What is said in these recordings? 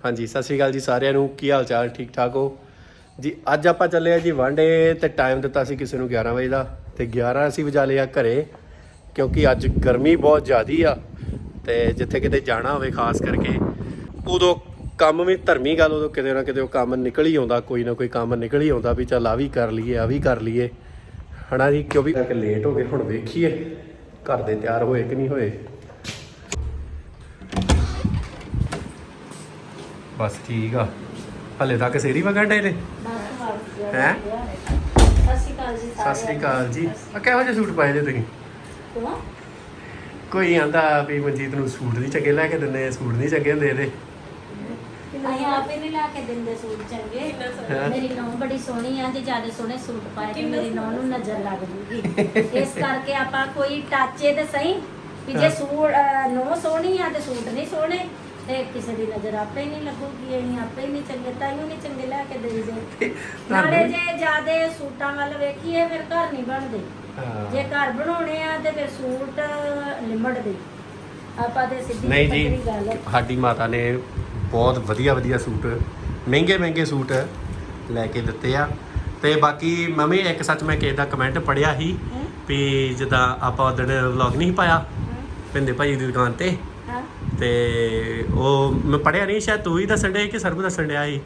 ਹਾਂਜੀ, ਸਤਿ ਸ਼੍ਰੀ ਅਕਾਲ ਜੀ ਸਾਰਿਆਂ ਨੂੰ। ਕੀ ਹਾਲ ਚਾਲ? ਠੀਕ ਠਾਕ ਹੋ? ਜੀ, ਅੱਜ ਆਪਾਂ ਚੱਲੇ ਆ ਜੀ ਵਾਂਡੇ ਤੇ ਟਾਈਮ ਦਿੱਤਾ ਸੀ ਕਿਸੇ ਨੂੰ 11 ਵਜੇ ਦਾ ਤੇ 11 ਅਸੀਂ ਵਜਾ ਲਿਆ ਘਰੇ ਕਿਉਂਕਿ ਅੱਜ ਗਰਮੀ ਬਹੁਤ ਜ਼ਿਆਦੀ ਆ ਤੇ ਜਿੱਥੇ ਕਿਤੇ ਜਾਣਾ ਹੋਵੇ ਖਾਸ ਕਰਕੇ, ਉਦੋਂ ਕੰਮ ਵੀ ਧਰਮੀ ਗੱਲ, ਉਦੋਂ ਕਿਤੇ ਨਾ ਕਿਤੇ ਉਹ ਕੰਮ ਨਿਕਲ ਹੀ ਆਉਂਦਾ, ਕੋਈ ਨਾ ਕੋਈ ਕੰਮ ਨਿਕਲ ਹੀ ਆਉਂਦਾ ਵੀ ਚੱਲ ਆ ਵੀ ਕਰ ਲਈਏ, ਆ ਵੀ ਕਰ ਲਈਏ। ਹਨਾ ਜੀ, ਕਿਉਂਕਿ ਕਿ ਲੇਟ ਹੋ ਗਏ, ਹੁਣ ਵੇਖੀਏ, ਘਰ ਦੇ ਤਿਆਰ ਹੋਏ ਕਿ ਨਹੀਂ ਹੋਏ। ਬਸ ਠੀਕ ਆ। ਹਲੇ ਤੱਕ ਸੇਰੀ ਵਗਣ ਡੇ ਨੇ? ਹੈਂ? ਸਤਿ ਸ਼੍ਰੀ ਅਕਾਲ ਜੀ। ਆ ਕਿਹੋ ਜਿਹੇ ਸੂਟ ਪਾਏ ਜੇ ਤੁਸੀਂ? ਕੋਈ ਆਂਦਾ ਵੀ ਮਨਜੀਤ ਨੂੰ ਸੂਟ ਨਹੀਂ ਚੰਗੇ ਲੈ ਕੇ ਦਿੰਦੇ ਸੂਟ ਨਹੀਂ ਚੰਗੇ ਹੁੰਦੇ ਇਹਦੇ। ਅਸੀਂ ਆਪੇ ਨਹੀਂ ਲਾ ਕੇ ਦਿੰਦੇ ਸੂਟ ਚੰਗੇ। ਹੈਂ? ਮੇਰੀ ਨੌਂ ਬੜੀ ਸੋਹਣੀ ਆ ਤੇ ਜ਼ਿਆਦਾ ਸੋਹਣੇ ਸੂਟ ਪਾਏ ਤੇ ਮੇਰੀ ਨੌਂ ਨੂੰ ਨਜ਼ਰ ਲੱਗ ਜੂਗੀ। ਇਸ ਕਰਕੇ ਆਪਾਂ ਕੋਈ ਟਾਚੇ ਤੇ ਸਹੀ ਵੀ ਜੇ। ਸੂਟ ਨੌ ਸੋਹਣੀ ਆ ਤੇ ਸੂਟ ਨਹੀਂ ਸੋਹਣੇ ਤੇ ਕਿਸੇ ਦੀ ਨਜ਼ਰ ਆਪੇ ਨਹੀਂ ਲੱਗੂਗੀ ਅਸੀਂ ਆਪੇ ਨਹੀਂ ਚੰਗੇ ਤਾਈਓ ਨਹੀਂ ਚੰਗੇ ਲੈ ਕੇ ਦੇਈਦੇ ਨਾਲੇ ਜੇ ਜਿਆਦੇ ਸੂਟਾਂ ਵੱਲ ਵੇਖੀਏ ਫਿਰ ਘਰ ਨਹੀਂ ਬਣਦੇ। ਹਾਂ। ਜੇ ਘਰ ਬਣਾਉਣੇ ਆ ਤੇ ਫਿਰ ਸੂਟ ਲਿਮੜਦੇ। ਆਪਾਂ ਤੇ ਸਿੱਧੀ ਨਹੀਂ ਜੀ ਸਾਡੀ ਮਾਤਾ ਨੇ ਬਹੁਤ ਵਧੀਆ ਵਧੀਆ ਸੂਟ ਮਹਿੰਗੇ ਮਹਿੰਗੇ ਸੂਟ ਲੈ ਕੇ ਦਿੱਤੇ ਆ। ਤੇ ਬਾਕੀ ਮੰਮੀ ਇੱਕ ਸੱਚ ਮੈਂ ਕਿਸੇ ਦਾ ਕਮੈਂਟ ਪੜਿਆ ਸੀ ਹੈਂ? ਵੀ ਜਦਾਂ ਆਪਾਂ ਉਦੋਂ ਵਲੌਗ ਨਹੀਂ ਪਾਇਆ ਪਿੰਦੇ ਭਾਈ ਦੀ ਦੁਕਾਨ ਤੇ। ਹਾਂ। ਤੇ ਉਹ ਮੈਂ ਪੜਿਆ ਨਹੀਂ ਸ਼ਾਇਦ ਤੂੰ ਹੀ ਦੱਸਣ ਡਿਆ ਕਿ ਸਰਬ ਦੱਸਣ ਡਿਆ ਸੀ।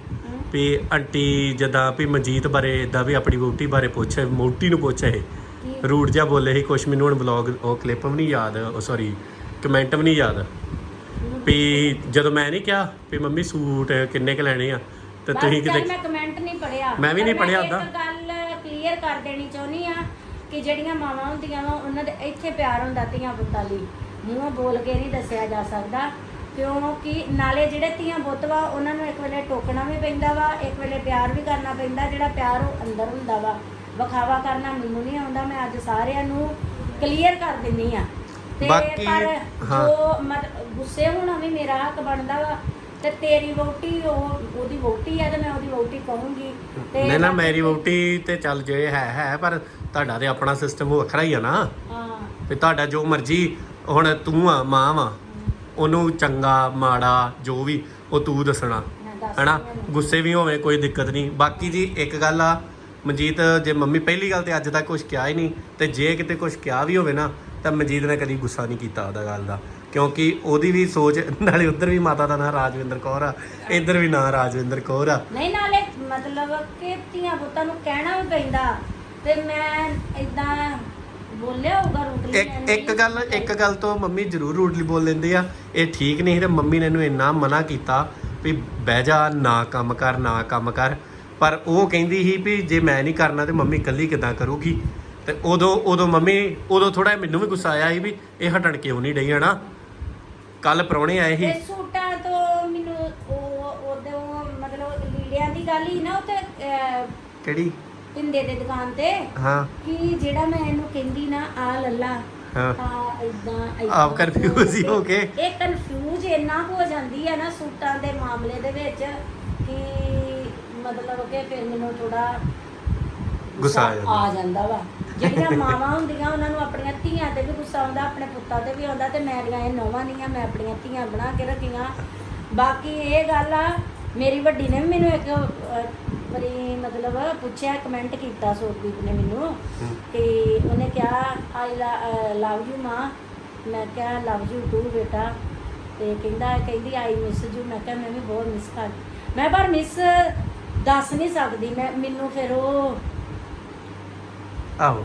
ਵੀ ਆਂਟੀ ਜਦਾਂ ਵੀ ਮਨਜੀਤ ਬਾਰੇ ਇਦਾਂ ਵੀ ਆਪਣੀ ਵੋਟੀ ਬਾਰੇ ਪੁੱਛੇ ਮੋਟੀ ਨੂੰ ਪੁੱਛੇ ਕੀ ਰੂਟ ਜਿਹਾ ਬੋਲੇ ਸੀ ਕੁਛ ਮੈਨੂੰ ਹੁਣ ਵਲੌਗ ਉਹ ਕਲਿੱਪ ਵੀ ਨਹੀਂ ਯਾਦ ਉਹ ਸੌਰੀ ਕਮੈਂਟ ਵੀ ਨਹੀਂ ਯਾਦ ਵੀ ਜਦੋਂ ਮੈਂ ਨਹੀਂ ਕਿਹਾ ਵੀ ਮੰਮੀ ਸੂਟ ਕਿੰਨੇ ਕ ਲੈਣੇ ਆ ਤੇ ਬਸ ਤੁਸੀਂ ਚੱਲ ਕਿਤੇ ਮੈਂ ਕਮੈਂਟ ਨਹੀਂ ਪੜਿਆ ਮੈਂ ਵੀ ਨਹੀਂ ਪੜ੍ਹਿਆ ਇੱਕ। ਗੱਲ ਕਲੀਅਰ ਕਰ ਦੇਣੀ ਚਾਹੁੰਦੀ ਆ ਕਿ ਜਿਹੜੀਆਂ ਮਾਵਾਂ ਹੁੰਦੀਆਂ ਵਾ ਉਹਨਾਂ ਦੇ ਇੱਥੇ ਪਿਆਰ ਹੁੰਦਾ ਧੀਆਂ ਪੁੱਤਾਂ ਲਈ ਮੂੰਹੋਂ ਬੋਲ ਕੇ ਨਹੀਂ ਦੱਸਿਆ ਜਾ ਸਕਦਾ। ਕਿਉਂਕਿ ਨਾਲੇ ਜਿਹੜੇ ਧੀਆਂ ਪੁੱਤ ਵਾ ਉਹਨਾਂ ਨੂੰ ਇੱਕ ਵੇਲੇ ਟੋਕਣਾ ਵੀ ਪੈਂਦਾ ਵਾ ਇੱਕ ਵੇਲੇ ਪਿਆਰ ਵੀ ਕਰਨਾ ਪੈਂਦਾ ਜਿਹੜਾ ਪਿਆਰ ਉਹ ਅੰਦਰ ਹੁੰਦਾ ਵਾ। ਵਿਖਾਵਾ ਕਰਨਾ ਮੈਨੂੰ ਨਹੀਂ ਆਉਂਦਾ ਮੈਂ ਅੱਜ ਸਾਰਿਆਂ ਨੂੰ ਕਲੀਅਰ ਕਰ ਦਿੰਨੀ ਆ। ਤੇ ਬਾਕੀ- ਪਰ। ਜੋ ਮਤ ਗੁੱਸੇ ਹੋਣਾ ਵੀ ਮੇਰਾ ਹੱਕ ਬਣਦਾ ਵਾ ਤੇ ਤੇਰੀ ਵੋਟੀ ਉਹ ਉਹਦੀ ਵੋਟੀ ਆ ਤੇ ਮੈਂ ਉਹਦੀ ਵੋਟੀ ਕਹੂੰਗੀ। ਤੇ ਨਹੀਂ ਨਾ ਮੇਰੀ ਵੋਟੀ ਤੇ ਚੱਲ ਜੇ ਹੈ ਹੈ ਪਰ ਤੁਹਾਡਾ ਤੇ ਆਪਣਾ ਸਿਸਟਮ ਵੱਖਰਾ ਹੀ ਆ ਨਾ। ਹਾਂ। ਵੀ ਤੁਹਾਡਾ ਜੋ ਮਰਜ਼ੀ ਹੁਣ ਤੂੰ ਆ ਮਾਂ ਵਾ। ਉਹਨੂੰ ਚੰਗਾ ਮਾੜਾ ਜੋ ਵੀ ਉਹ ਤੂੰ ਦੱਸਣਾ। ਹੈਨਾ। ਗੁੱਸੇ ਵੀ ਹੋਵੇ ਕੋਈ ਦਿੱਕਤ ਨਹੀਂ। ਬਾਕੀ ਜੀ ਇੱਕ ਗੱਲ ਆ ਮਨਜੀਤ ਜੇ ਮੰਮੀ ਪਹਿਲੀ ਗੱਲ ਤੇ ਅੱਜ ਤੱਕ ਕੁਝ ਕਿਹਾ ਹੀ ਨਹੀਂ ਤੇ ਜੇ ਕਿਤੇ ਕੁਝ ਕਿਹਾ ਵੀ ਹੋਵੇ ਨਾ ਤਾਂ ਮਨਜੀਤ ਨੇ ਕਦੀ ਗੁੱਸਾ ਨਹੀਂ ਕੀਤਾ ਉਹਦਾ ਗੱਲ ਦਾ। ਕਿਉਂਕਿ ਉਹਦੀ ਵੀ ਸੋਚ ਨਾਲੇ ਉਧਰ ਵੀ ਮਾਤਾ ਦਾ ਨਾਂ ਰਾਜਵਿੰਦਰ ਕੌਰ ਆ ਇੱਧਰ ਵੀ ਨਾਂ ਰਾਜਵਿੰਦਰ ਕੌਰ ਆ। ਨਹੀਂ ਨਾਲੇ ਮਤਲਬ ਕਿ ਧੀਆਂ ਪੁੱਤਾਂ ਨੂੰ ਕਹਿਣਾ ਵੀ ਪੈਂਦਾ। ਤੇ ਮੈਂ ਇਦਾਂ ਬੋਲਿਆ ਹੋਊਗਾ ਰੂਟਲੀ ਇੱਕ ਇੱਕ ਗੱਲ ਇੱਕ ਗੱਲ ਤੋਂ ਮੰਮੀ ਜ਼ਰੂਰ ਰੂਡਲੀ ਬੋਲ ਲੈਂਦੇ ਆ। ਇਹ ਠੀਕ ਨਹੀਂ ਤੇ ਮੰਮੀ ਨੇ ਇਹਨੂੰ ਇੰਨਾ ਮਨਾ ਕੀਤਾ ਵੀ ਬਹਿ ਜਾ ਨਾ ਕੰਮ ਕਰ ਨਾ ਕੰਮ ਕਰ। ਪਰ ਉਹ ਕਹਿੰਦੀ ਸੀ ਵੀ ਜੇ ਮੈਂ ਨਹੀਂ ਕਰਨਾ ਤੇ ਮੰਮੀ ਇਕੱਲੀ ਕਿਦਾਂ ਕਰੂਗੀ? ਤੇ ਉਦੋਂ ਉਦੋਂ ਮੰਮੀ ਉਦੋਂ ਥੋੜਾ ਮੈਨੂੰ ਵੀ ਗੁੱਸਾ ਆਇਆ ਸੀ ਵੀ ਇਹ ਹਟਣ ਕਿਉਂ ਨਹੀਂ ਡਈ ਹਨਾ? ਕੱਲ ਪ੍ਰਾਹੁਣੇ ਆਏ ਸੀ। ਤੇ ਸੂਟਾਂ ਤੋਂ ਮੈਨੂੰ ਉਹ ਉਦੋਂ ਮਤਲਬ ਲੀੜਿਆਂ ਦੀ ਗੱਲ ਹੀ ਨਾ ਉੱਤੇ ਅਹ, ਕਿਹੜੀ? ਪਿੰਦੇ ਦੇ ਦੁਕਾਨ ਤੇ ਹਾਂ ਕਿ ਜਿਹੜਾ ਮੈਂ ਇਹਨੂੰ ਕਹਿੰਦੀ ਨਾ ਆ ਲੱਲਾ ਹਾਂ ਆ ਇਦਾਂ ਆਪ confuse ਹੀ ਹੋ ਕੇ। ਇਹ ਕਨਫਿਊਜ਼ ਇੰਨਾ ਹੋ ਜਾਂਦੀ ਹੈ ਨਾ ਸੂਟਾਂ ਦੇ ਮਾਮਲੇ ਦੇ ਵਿੱਚ ਕਿ ਮਤਲਬ ਕਿ ਫਿਰ ਮੈਨੂੰ ਥੋੜਾ ਗੁੱਸਾ ਆ ਜਾਂਦਾ। ਆ ਜਾਂਦਾ ਵਾ ਜਿਹੜੀਆਂ ਮਾਵਾਂ ਹੁੰਦੀਆਂ ਉਹਨਾਂ ਨੂੰ ਆਪਣੀਆਂ ਧੀਆਂ ਤੇ ਵੀ ਗੁੱਸਾ ਆਉਂਦਾ ਆਪਣੇ ਪੁੱਤਾਂ ਤੇ ਵੀ ਆਉਂਦਾ ਤੇ ਮੇਰੀਆਂ ਇਹ ਨੌਵਾਂ ਦੀਆਂ ਮੈਂ ਆਪਣੀਆਂ ਧੀਆਂ ਬਣਾ ਕੇ ਰੱਖੀਆਂ ਬਾਕੀ ਇਹ ਗੱਲ ਆ ਮੇਰੀ ਵੱਡੀ ਨੇ ਵੀ ਮੈਨੂੰ ਇੱਕ ਵਾਰੀ ਮਤਲਬ ਪੁੱਛਿਆ ਕਮੈਂਟ ਕੀਤਾ ਸੋਪਦੀਪ ਨੇ ਮੈਨੂੰ। ਤੇ ਉਹਨੇ ਕਿਹਾ ਆਈ ਲਵ ਯੂ ਮਾਂ। ਮੈਂ ਕਿਹਾ ਲਵ ਯੂ ਟੂ ਬੇਟਾ। ਤੇ ਕਹਿੰਦਾ ਕਹਿੰਦੀ ਆਈ ਮਿਸ ਯੂ ਮੈਂ ਕਿਹਾ ਮੈਂ ਵੀ ਬਹੁਤ ਮਿਸ ਕਰ ਮੈਂ ਪਰ ਮਿਸ ਦੱਸ ਨਹੀਂ ਸਕਦੀ। ਮੈਂ ਮੈਨੂੰ ਫਿਰ ਉਹ ਆਹੋ।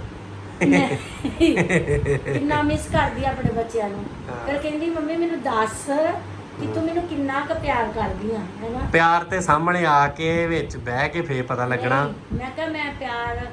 ਕਿੰਨਾ ਮਿਸ ਕਰਦੀ ਆਪਣੇ ਬੱਚਿਆਂ ਨੂੰ। ਫਿਰ ਕਹਿੰਦੀ ਮੰਮੀ ਮੈਨੂੰ ਦੱਸ ਕਿ ਤੂੰ ਮੈਨੂੰ ਕਿੰਨਾ ਕੁ ਪਿਆਰ ਕਰਦੀ ਆ ਹੈਨਾ? ਪਿਆਰ ਤੇ ਸਾਹਮਣੇ ਆ ਕੇ ਵਿੱਚ ਬਹਿ ਕੇ ਫੇਰ ਪਤਾ ਲੱਗਣਾ। ਨਹੀਂ, ਮੈਂ ਕਿਹਾ ਮੈਂ ਪਿਆਰ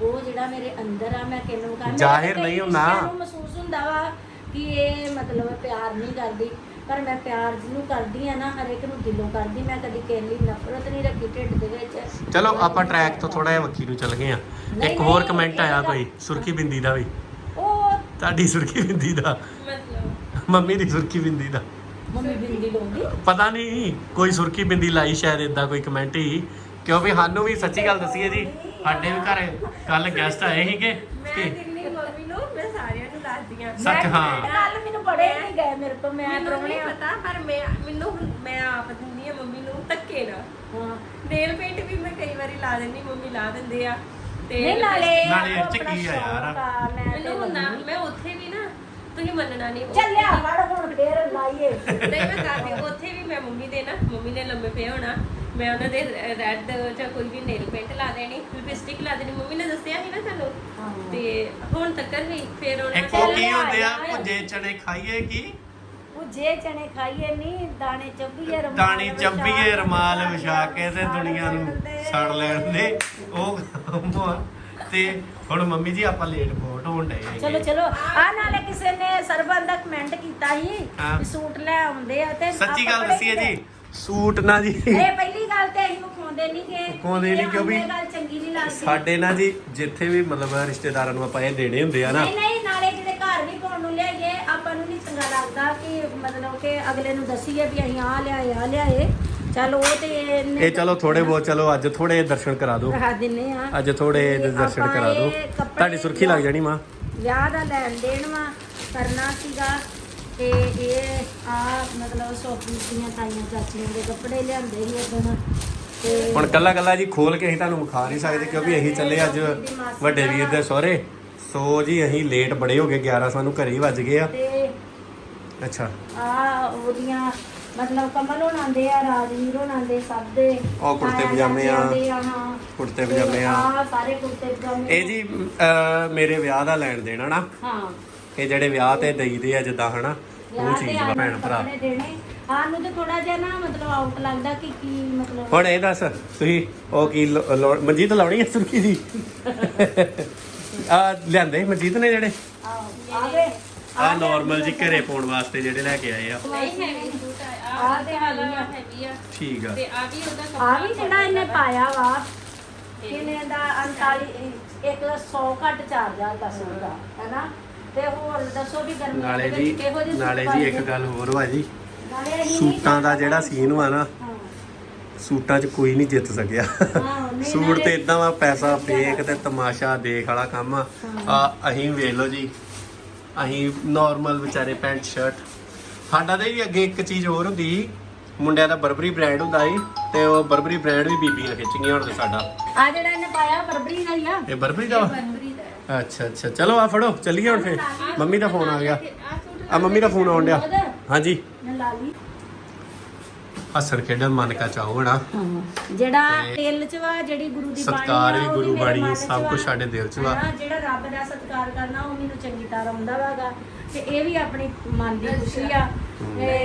ਉਹ ਜਿਹੜਾ ਮੇਰੇ ਅੰਦਰ ਆ ਮੈਂ ਕਿਹਨੂੰ ਕਹਾਂ ਜ਼ਾਹਿਰ ਨਹੀਂ ਹੁੰਦਾ। ਨੂੰ ਮਹਿਸੂਸ ਹੁੰਦਾ ਵਾ ਕਿ ਇਹ ਮਤਲਬ ਪਿਆਰ ਨਹੀਂ ਕਰਦੀ ਪਰ ਮੈਂ ਪਿਆਰ ਜਿਹਨੂੰ ਕਰਦੀ ਆ ਨਾ ਹਰ ਇੱਕ ਨੂੰ ਦਿਲੋਂ ਕਰਦੀ ਮੈਂ ਕਦੀ ਕਿਸੇ ਲਈ ਨਫ਼ਰਤ ਨਹੀਂ ਰੱਖੀ ਢਿੱਡ ਦੇ ਵਿੱਚ। ਚਲੋ ਆਪਾਂ ਟਰੈਕ ਤੋਂ ਥੋੜਾ ਜਿਹਾ ਵੱਖੀ ਨੂੰ ਚੱਲ ਗਏ ਆ ਨਹੀਂ, ਇੱਕ ਹੋਰ ਨਹੀਂ, ਕਮੈਂਟ ਇਹ ਆਇਆ ਤਾਂ- ਕੋਈ ਸੁਰਖੀ ਬਿੰਦੀ ਦਾ ਵੀ। ਉਹ ਤੁਹਾਡੀ ਸੁਰਖੀ ਬਿੰਦੀ ਦਾ। ਮੰਮੀ ਦੀ ਸੁਰਖੀ ਬਿੰਦੀ ਦਾ। ਮੰਮੀ ਬਿੰਦੀ ਲਾਉਂਦੀ? ਪਤਾ ਨਹੀਂ ਕੋਈ ਸੁਰਖੀ ਬਿੰਦੀ ਲਾਈ ਸ਼ਾਇਦ ਇਦਾਂ ਕੋਈ ਕਮੈਂਟ ਹੀ। ਕਿਉਂਕਿ ਸਾਨੂੰ ਵੀ ਸੱਚੀ ਗੱਲ ਦੱਸੀਏ ਜੀ ਸਾਡੇ ਵੀ ਘਰ ਕੱਲ ਗੈਸਟ ਆਏ ਸੀਗੇ। ਮੈਂ ਕਿ ਦਿੱਲੀ ਮੰਮੀ ਨੂੰ ਮੈਂ ਸਾਰਿਆਂ ਨੂੰ ਦੱਸਦੀ ਆ। ਸੱਚ ਹਾਂ। ਕੱਲ ਮੈਨੂੰ ਬੜੇ ਨਹੀਂ ਗਏ ਮੇਰੇ ਤੋਂ ਮੈਂ ਮੈਨੂੰ ਪ੍ਰਾਹੁਣੇ ਨਹੀਂ ਪਤਾ ਪਰ ਮੈਂ ਮੈਨੂੰ ਹੁਣ- ਮੈਂ ਆਪ ਦਿੰਦੀ ਆ ਮੰਮੀ ਨੂੰ ਧੱਕੇ ਨਾ ਹਾਂ। ਨੇਲ ਪੇਂਟ ਵੀ ਮੈਂ ਕਈ ਵਾਰੀ ਲਾ ਦਿੰਦੀ ਮੰਮੀ ਲਾ ਦਿੰਦੇ ਆ। ਤੇ ਨਾਲੇ ਨਾਲੇ ਯਾਰ? ਮੈਨੂੰ ਨਾ ਮੈਂ ਉੱਥੇ ਵੀ ਨਾ ਤੁਸੀਂ ਮੰਨਣਾ ਨਹੀਂ। ਚੱਲਿਆ ਵੜ ਹੁਣ ਫੇਰ ਲਾਈਏ। ਨਹੀਂ ਮੈਂ ਕਰਦੀ ਉੱਥੇ ਵੀ ਮੈਂ ਮੰਮੀ ਦੇ ਨਾ ਮੰਮੀ ਨੇ ਲੰਮੇ ਪਏ ਹੋਣਾ। ਮੈਂ ਉਹਨਾਂ ਦੇ ਰੈੱਡ ਜਾਂ ਕੋਈ ਵੀ ਨੇਲ ਪੇਂਟ ਲਾ ਦੇਣੀ ਲਿਪਸਟਿਕ ਲਾ ਦੇਣੀ। ਮੰਮੀ ਨੇ ਦੱਸਿਆ ਸੀ ਨਾ ਤੁਹਾਨੂੰ। ਤੇ ਹੁਣ ਤੱਕ ਵੀ ਫਿਰ ਉਹਨਾਂ ਇੱਕ ਉਹ ਕੀ ਹੁੰਦੇ ਆ? ਭੁੱਜੇ ਚਣੇ ਖਾਈਏ ਕੀ? ਉਹ ਜੇ ਚਣੇ ਖਾਈਏ ਨਹੀਂ ਦਾਣੇ ਚੱਬੀਏ ਰਮਾਲ ਦਾਣੀ ਚੱਬੀਏ ਰਮਾਲ ਵਿਛਾ ਕੇ ਤੇ ਦੁਨੀਆ ਨੂੰ। ਸੜ ਲੈਣ ਦੇ। ਉਹ। ਤੇ ਹੁਣ ਮੰਮੀ ਜੀ ਆਪਾਂ ਲੇਟ ਬਹੁਤ ਹੋਣ ਡਏ ਚਲੋ ਚਲੋ। ਆ ਨਾਲੇ ਕਿਸੇ ਨੇ ਸਰਬਨ ਦਾ ਕਮੈਂਟ ਕੀਤਾ ਸੀ ਹਾਂ। ਵੀ ਸੂਟ ਲੈ ਆਉਂਦੇ ਆ ਤੇ ਸੱਚੀ ਗੱਲ ਦੱਸੀਏ ਜੀ ਸੂਟ ਨਾ ਜੀ। ਇਹ ਪਹਿਲੀ ਗੱਲ ਤੇ ਅਸੀਂ ਵਿਖਾਉਂਦੇ ਨਹੀਂ ਕਿ ਵਿਖਾਉਂਦੇ ਨੀ ਸਾਨੂੰ ਇਹ ਗੱਲ ਚੰਗੀ ਨਹੀਂ ਲੱਗਦੀ। ਸਾਡੇ ਨਾ ਜੀ ਜਿੱਥੇ ਵੀ ਮਤਲਬ ਰਿਸ਼ਤੇਦਾਰਾਂ ਨੂੰ ਆਪਾਂ ਇਹ ਦੇਣੇ ਹੁੰਦੇ ਆ ਨਾ। ਨਹੀਂ ਨਹੀਂ ਨਾਲੇ ਜਿਹੜੇ ਘਰ ਵੀ ਪਾਉਣ ਨੂੰ ਲਿਆਈਏ ਆਪਾਂ ਨੂੰ ਨਹੀਂ ਚੰਗਾ ਲੱਗਦਾ ਕਿ ਮਤਲਬ ਕਿ ਅਗਲੇ ਨੂੰ ਦਸੀਏ ਵੀ ਅਸੀਂ ਆ ਲਿਆਏ ਆ ਲਿਆਏ। ਚਲੋ ਉਹ ਤੇ ਇਹਨੇ ਇਹ ਚਲੋ ਥੋੜੇ ਬਹੁਤ ਚਲੋ ਅੱਜ ਥੋੜੇ ਦਰਸ਼ਨ ਕਰਾ ਦਿਓ। ਕਰਾ ਦਿੰਨੇ ਆ। ਅੱਜ ਥੋੜੇ ਤੇ ਦਰਸ਼ਨ ਆਪਾਂ ਕਰਾ ਦਿਓ। ਇਹ ਕੱਪੜੇ ਤੁਹਾਡੀ ਸੁਰਖੀ ਲੱਗ ਜਾਣੀ ਮਾਂ। ਵਿਆਹ ਦਾ ਲੈਣ ਦੇਣ ਵਾ ਕਰਨਾ ਸੀਗਾ। ਤੇ ਇਹ ਆ ਮਤਲਬ ਸੋਪੀ ਦੀਆਂ ਤਾਈਆਂ ਚਾਚੀਆਂ ਦੇ ਕੱਪੜੇ ਲਿਆਂਦੇ ਸੀ ਉਦੋਂ ਤੇ ਹੁਣ ਕੱਲਾ ਕੱਲਾ ਜੀ ਖੋਲ ਕੇ ਅਸੀਂ ਤੁਹਾਨੂੰ ਵਿਖਾ ਨਹੀਂ ਸਕਦੇ ਕਿਉਂਕਿ ਅਸੀਂ ਚੱਲੇ ਅੱਜ ਵੱਡੇ ਵੀਰ ਦੇ ਸਹੁਰੇ। ਸੋ ਜੀ ਅਸੀਂ ਲੇਟ ਬੜੇ ਹੋ ਗਏ 11 ਸਾਨੂੰ ਘਰੇ ਹੀ ਵੱਜ ਗਏ ਆ। ਤੇ ਅੱਛਾ। ਆ ਉਹਦੀਆਂ ਮਤਲਬ ਕਮਲ ਹੋਣਾ ਦੇ ਆ ਰਾਜਵੀਰ ਹੋਣਾ ਦੇ ਸਭ ਦੇ। ਉਹ ਕੁੜਤੇ ਪਜਾਮੇ ਆ। ਚਾਚਿਆਂ ਦੇ ਹਾਂ। ਕੁੜਤੇ ਪਜਾਮੇ ਆ। ਸਾਰੇ ਕੁੜਤੇ ਪਜਾਮੇ ਇਹ ਜੀ ਅਹ, ਮੇਰੇ ਵਿਆਹ ਦਾ ਲੈਣ ਦੇਣਾ ਨਾ। ਹਾਂ। ਇਹ ਜਿਹੜੇ ਵਿਆਹ ਤੇ ਦੇਈਦੇ ਆ ਜਿੱਦਾਂ ਹਨਾ ਉਹ ਚੀਜ਼ ਵਾ ਭੈਣ ਭਰਾ। ਸਾਨੂੰ ਤੇ ਥੋੜਾ ਜਿਹਾ ਨਾ ਮਤਲਬ ਆਊਟ ਲੱਗਦਾ ਕਿ ਕੀ ਮਤਲਬ। ਹੁਣ ਇਹ ਦੱਸ ਤੁਸੀਂ ਉਹ ਕੀ ਲੋ- ਲੋ- ਮਨਜੀਤ ਲਾਉਣੀ ਹੈ ਸੁਰਖੀ ਦੀ? ਆ ਲਿਆਂਦੇ ਮਨਜੀਤ ਨੇ ਜਿਹੜੇ? ਆ ਨਾਰਮਲ ਜੀ ਘਰੇ ਪਾਉਣ ਵਾਸਤੇ ਜਿਹੜੇ ਲੈ ਕੇ ਆਏ ਆ। ਨਹੀਂ ਹੈਵੀ ਸੂਟ ਆ। ਆਹ ਆ ਤੇ ਤੇ ਹੈਵੀ ਹਾਲਾ ਆ। ਹੈਵੀ ਆ। ਠੀਕ ਆ। ਤੇ ਆ ਵੀ ਉਹਦਾ ਆ ਵੀ ਜਿਹੜਾ ਇਹਨੇ ਪਾਇਆ ਵਾ। ਕਿਨੇ ਦਾ? 39 ਇੱਕ 100 ਘੱਟ 4000 ਦਾ ਸੂਟ ਆ ਹੈਨਾ? ਤੇ ਹੋਰ ਦੱਸੋ ਵੀ ਗਰਮੀ ਨਾਲੇ ਜੀ ਨਾਲੇ ਜੀ ਇੱਕ ਗੱਲ ਹੋਰ ਵਾ ਜੀ। ਨਾਲੇ ਅਸੀਂ ਸੂਟਾਂ ਦਾ ਜਿਹੜਾ ਸੀਨ ਵਾ ਨਾ ਸੂਟਾਂ 'ਚ ਕੋਈ ਨਹੀਂ ਜਿੱਤ ਸਕਿਆ। ਨਹੀਂ, ਸੂਟ ਨਾਲੇ- ਤੇ ਇਦਾਂ ਵਾ ਪੈਸਾ ਫੇਕ ਤੇ ਤਮਾਸ਼ਾ ਦੇਖ ਵਾਲਾ ਕੰਮ ਆ। ਆ ਅਸੀਂ ਵੇਖ ਲਓ ਜੀ। ਅਸੀਂ ਨਾਰਮਲ ਵਿਚਾਰੇ ਪੈਂਟ ਸ਼ਰਟ ਸਾਡਾ ਤੇ ਵੀ ਅੱਗੇ ਇੱਕ ਚੀਜ਼ ਹੋਰ ਹੁੰਦੀ ਸੀ। ਮੁੰਡਿਆਂ ਦਾ ਬਰਬਰੀ ਬ੍ਰਾਂਡ ਹੁੰਦਾ ਸੀ ਤੇ ਉਹ ਬਰਬਰੀ ਬ੍ਰਾਂਡ ਵੀ ਬੀਬੀਆਂ ਖਿੱਚੀਆਂ ਹੁਣ ਤੇ ਸਾਡਾ। ਆ ਜਿਹੜਾ ਇਹਨੇ ਪਾਇਆ ਬਰਬਰੀ ਦਾ ਹੀ ਆ। ਇਹ ਬਰਬਰੀ ਦਾ ਵਾ? ਬਰਬਰੀ ਦਾ। ਅੱਛਾ ਅੱਛਾ। ਚਲੋ ਆ ਫੜੋ ਚੱਲੀਏ ਹੁਣ ਫੇਰ। ਮੰਮੀ ਦਾ ਫੋਨ ਆ ਗਿਆ। ਆ ਸੂਟ ਆ ਮੰਮੀ ਦਾ ਫੋਨ ਆਉਣ ਡਿਆ। ਹਾਂਜੀ। ਮੈਂ ਲਾ ਲਈ। ਹੱਸਣ ਖੇਡਣ ਮਨ ਕਾ ਚਾਹੋ ਨਾ ਜਿਹੜਾ ਤੇ ਦਿਲ ਚ ਵਾ ਜਿਹੜੀ ਗੁਰੂ ਦੀ ਬਾਣੀ ਸਤਿਕਾਰ ਵੀ ਗੁਰੂ ਬਾਣੀ, ਸਭ। ਕੁਛ ਸਾਡੇ ਦਿਲ ਚ ਵਾ। ਜਿਹੜਾ ਰੱਬ ਦਾ ਸਤਿਕਾਰ ਕਰਨਾ ਉਹ ਮੈਨੂੰ ਚੰਗੀ ਤਰ੍ਹਾਂ ਆਉਂਦਾ ਵਾਗਾ। ਤੇ ਇਹ ਵੀ ਆਪਣੀ ਮਨ ਦੀ ਖੁਸ਼ੀ ਆ। ਤੇ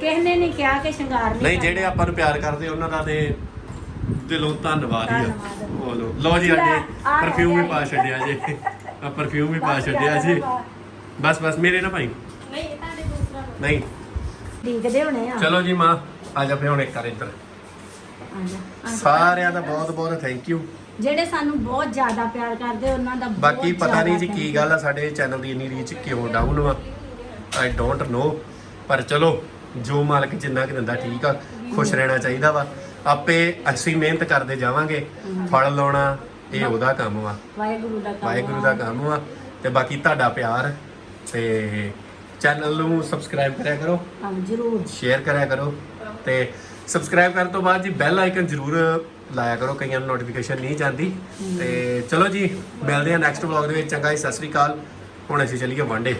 ਕਿਸੇ ਨੇ ਨਹੀਂ ਕਿਹਾ ਕਿ ਸ਼ਿੰਗਾਰ ਨਹੀਂ ਨਹੀਂ। ਜਿਹੜੇ ਆਪਾਂ ਨੂੰ ਪਿਆਰ ਕਰਦੇ ਉਹਨਾਂ ਦਾ ਤੇ ਦਿਲੋਂ ਧੰਨਵਾਦ ਹੀ ਆ। ਜੀ ਲੈ, ਅੱਜ ਆ ਪਰਫਿਊਮ ਵੀ ਪਾ ਜੀ। ਛੱਡਿਆ ਜੀ। ਆ ਪਰਫਿਊਮ ਵੀ ਪਾ ਛੱਡਿਆ ਜੀ। ਬਸ ਬਸ ਮੇਰੇ ਨਾ ਭਾਈ। ਨਹੀਂ ਇਹ ਤੁਹਾਡੇ ਦੂਸਰਾ। ਨਹੀਂ। ਡੀਕਦੇ ਹੋਣੇ ਆ। ਚਲੋ ਜੀ ਮਾਂ। ਆ ਜਾ ਫੇ ਹੁਣ ਇੱਕ ਕਰ ਇੱਧਰ। ਸਾਰਿਆਂ ਦਾ ਬਹੁਤ ਬਹੁਤ ਥੈਂਕ ਯੂ ਜਿਹੜੇ ਸਾਨੂੰ ਬਹੁਤ ਜ਼ਿਆਦਾ ਪਿਆਰ ਕਰਦੇ ਉਹਨਾਂ ਦਾ ਬਹੁਤ ਬਾਕੀ ਪਤਾ ਨਹੀਂ ਜੀ ਕੀ ਗੱਲ ਆ ਸਾਡੇ ਚੈਨਲ ਦੀ ਇੰਨੀ ਰੀਚ ਕਿਉਂ ਡਾਊਨ ਵਾ ਆਈ ਡੋਂਟ ਨੋ ਪਰ ਚਲੋ ਜੋ ਮਾਲਕ ਜਿੰਨਾ ਕਿ ਦਿੰਦਾ ਠੀਕ ਆ ਖੁਸ਼ ਰਹਿਣਾ ਚਾਹੀਦਾ ਵਾ। ਆਪੇ ਅਸੀਂ ਮਿਹਨਤ ਕਰਦੇ ਜਾਵਾਂਗੇ ਫਲ ਲਾਉਣਾ ਇਹ ਉਹਦਾ ਕੰਮ ਵਾ। ਵਾਹਿਗੁਰੂ ਦਾ ਕੰਮ ਵਾਹਿਗੁਰੂ। ਦਾ ਕੰਮ ਆ ਤੇ ਬਾਕੀ ਤੁਹਾਡਾ ਪਿਆਰ ਤੇ ਚੈਨਲ ਨੂੰ ਸਬਸਕ੍ਰਾਈਬ ਕਰਿਆ ਕਰੋ। ਹਾਂ ਜ਼ਰੂਰ। ਸ਼ੇਅਰ ਕਰਿਆ ਕਰੋ। ਤੇ ਸਬਸਕ੍ਰਾਈਬ ਕਰਨ ਤੋਂ ਬਾਅਦ ਜੀ ਬੈਲ ਆਈਕਨ ਜ਼ਰੂਰ ਲਾਇਆ ਕਰੋ, ਕਈਆਂ ਨੂੰ ਨੋਟੀਫਿਕੇਸ਼ਨ ਨਹੀਂ ਜਾਂਦੀ। ਤੇ ਚਲੋ ਜੀ, ਮਿਲਦੇ ਹਾਂ ਨੈਕਸਟ ਵਲੌਗ ਦੇ ਵਿੱਚ। ਚੰਗਾ ਜੀ, ਸਤਿ ਸ੍ਰੀ ਅਕਾਲ। ਹੁਣ ਅਸੀਂ ਚੱਲੀਏ ਵਾਂਡੇ